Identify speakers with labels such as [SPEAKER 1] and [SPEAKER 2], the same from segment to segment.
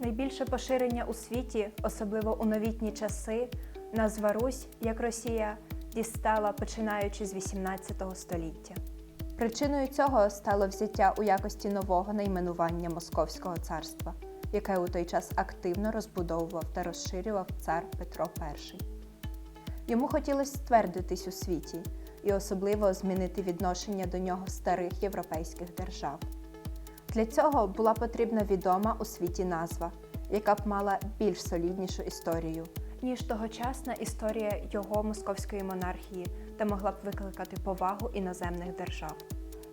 [SPEAKER 1] Найбільше поширення у світі, особливо у новітні часи, назва Русь, як Росія, дістала починаючи з 18 століття.
[SPEAKER 2] Причиною цього стало взяття у якості нового найменування Московського царства, яке у той час активно розбудовував та розширював цар Петро І. Йому хотілося ствердитись у світі і особливо змінити відношення до нього старих європейських держав. Для цього була потрібна відома у світі назва, яка б мала більш соліднішу історію.
[SPEAKER 1] ніж тогочасна історія його московської монархії та могла б викликати повагу іноземних держав.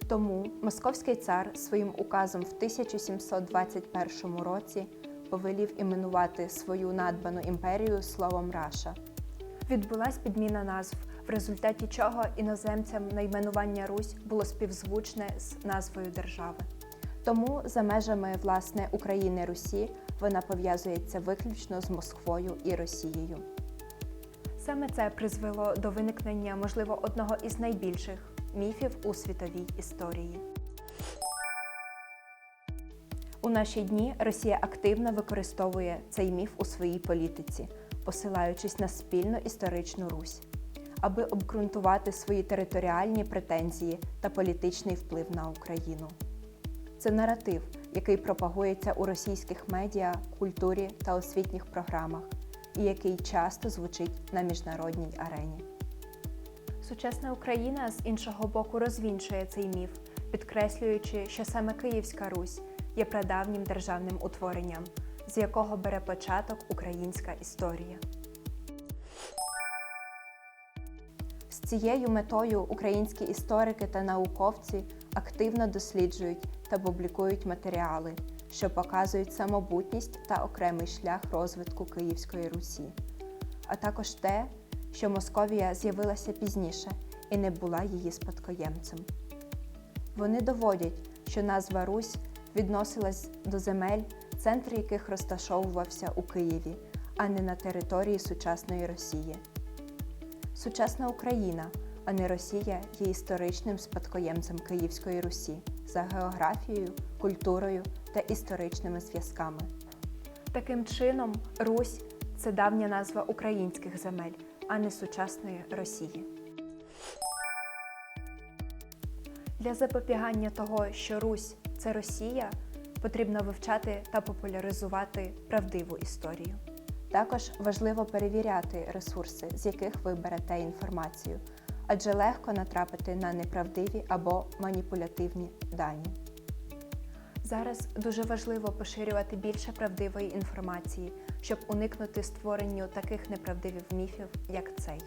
[SPEAKER 2] Тому московський цар своїм указом в 1721 році повелів іменувати свою надбану імперію словом Раша.
[SPEAKER 1] Відбулась підміна назв, в результаті чого іноземцям найменування Русь було співзвучне з назвою держави.
[SPEAKER 2] Тому за межами власне України Русі вона пов'язується виключно з Москвою і Росією.
[SPEAKER 1] Саме це призвело до виникнення, можливо, одного із найбільших міфів у світовій історії.
[SPEAKER 2] У наші дні Росія активно використовує цей міф у своїй політиці, посилаючись на спільну історичну Русь, аби обґрунтувати свої територіальні претензії та політичний вплив на Україну. Це наратив, який пропагується у російських медіа, культурі та освітніх програмах, і який часто звучить на міжнародній арені.
[SPEAKER 1] Сучасна Україна з іншого боку розвінчує цей міф, підкреслюючи, що саме Київська Русь є прадавнім державним утворенням, з якого бере початок українська історія.
[SPEAKER 2] З цією метою українські історики та науковці активно досліджують та публікують матеріали, що показують самобутність та окремий шлях розвитку Київської Русі, а також те, що Московія з'явилася пізніше і не була її спадкоємцем. Вони доводять, що назва Русь відносилась до земель, центр яких розташовувався у Києві, а не на території сучасної Росії. Сучасна Україна, а не Росія, є історичним спадкоємцем Київської Русі за географією, культурою та історичними зв'язками.
[SPEAKER 1] Таким чином, Русь це давня назва українських земель, а не сучасної Росії. Для запобігання того, що Русь це Росія, потрібно вивчати та популяризувати правдиву історію.
[SPEAKER 2] Також важливо перевіряти ресурси, з яких ви берете інформацію, адже легко натрапити на неправдиві або маніпулятивні дані.
[SPEAKER 1] Зараз дуже важливо поширювати більше правдивої інформації, щоб уникнути створенню таких неправдивих міфів, як цей.